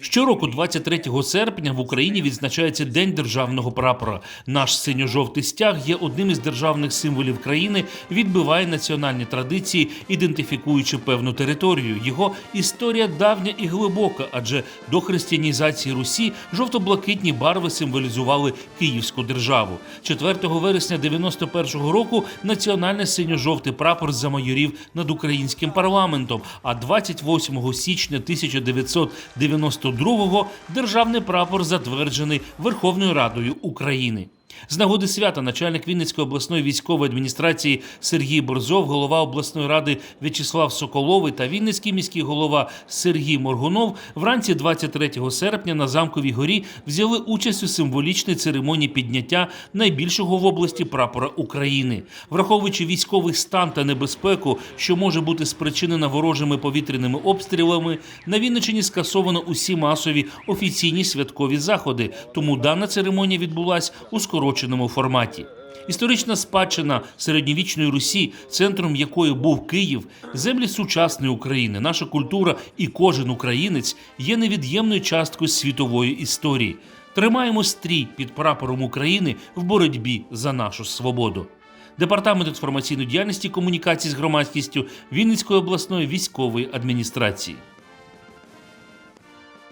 Щороку, 23 серпня, в Україні відзначається День державного прапора. Наш синьо-жовтий стяг є одним із державних символів країни, відбиває національні традиції, ідентифікуючи певну територію. Його історія давня і глибока, адже до християнізації Русі жовто-блакитні барви символізували Київську державу. 4 вересня 91-го року національний синьо-жовтий прапор замайорів над українським парламентом. А 28 січня 1992-го державний прапор затверджений Верховною Радою України. З нагоди свята начальник Вінницької обласної військової адміністрації Сергій Борзов, голова обласної ради В'ячеслав Соколовий та Вінницький міський голова Сергій Моргунов вранці 23 серпня на замковій горі взяли участь у символічній церемонії підняття найбільшого в області прапора України, враховуючи військовий стан та небезпеку, що може бути спричинена ворожими повітряними обстрілами. На Вінниччині скасовано усі масові офіційні святкові заходи, тому дана церемонія відбулась у скороченому форматі. Історична спадщина середньовічної Русі, центром якої був Київ, землі сучасної України, наша культура і кожен українець є невід'ємною часткою світової історії. Тримаємо стрій під прапором України в боротьбі за нашу свободу. Департамент інформаційної діяльності комунікації з громадськістю Вінницької обласної військової адміністрації.